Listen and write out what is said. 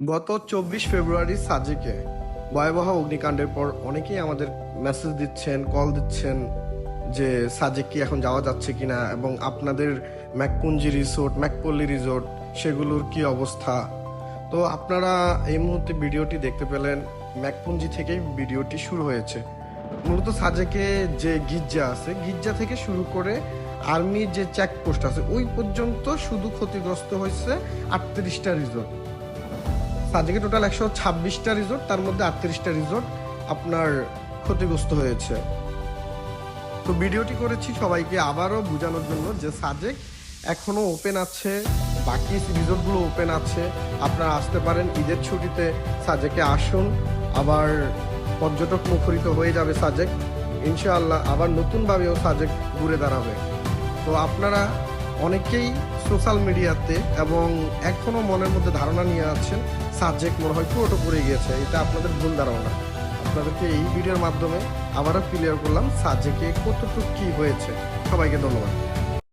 গত চব্বিশ ফেব্রুয়ারি সাজেকে ভয়াবহ অগ্নিকাণ্ডের পর অনেকেই আমাদের মেসেজ দিচ্ছেন কল দিচ্ছেন যে সাজেক কি এখন যাওয়া যাচ্ছে কিনা এবং আপনাদের ম্যাকপুঞ্জি রিসোর্ট ম্যাকপল্লি রিসোর্ট সেগুলোর কি অবস্থা? তো আপনারা এই মুহূর্তে ভিডিওটি দেখতে পেলেন, ম্যাকপুঞ্জি থেকেই ভিডিওটি শুরু হয়েছে। মূলত সাজেকে যে গির্জা আছে, গির্জা থেকে শুরু করে আর্মির যে চেকপোস্ট আছে, ওই পর্যন্ত শুধু ক্ষতিগ্রস্ত হয়েছে আটত্রিশটা রিসোর্ট সাজেকে টোটাল একশো ছাব্বিশটা রিসোর্ট তার মধ্যে আটত্রিশটা রিসোর্ট আপনার ক্ষতিগ্রস্ত হয়েছে। তো ভিডিওটি করেছি সবাইকে আবারও বোঝানোর জন্য যে সাজেক এখনও ওপেন আছে, বাকি রিসোর্টগুলো ওপেন আছে। আপনারা আসতে পারেন, ঈদের ছুটিতে সাজেকে আসুন। আবার পর্যটক মুখরিত হয়ে যাবে সাজেক ইনশাআল্লাহ আবার নতুনভাবেও সাজেক ঘুরে দাঁড়াবে। তো আপনারা অনেকেই সোশ্যাল মিডিয়াতে এবং এখনও মনের মধ্যে ধারণা নিয়ে আছেন, সাবজেক্ট মনে হয় পুরোটা পড়ে গিয়েছে, এটা আপনাদের ভুল ধারণা। আপনাদেরকে এই ভিডিওর মাধ্যমে আবারও ক্লিয়ার করলাম সাবজেক্টে কতটুকু কী হয়েছে। সবাইকে ধন্যবাদ।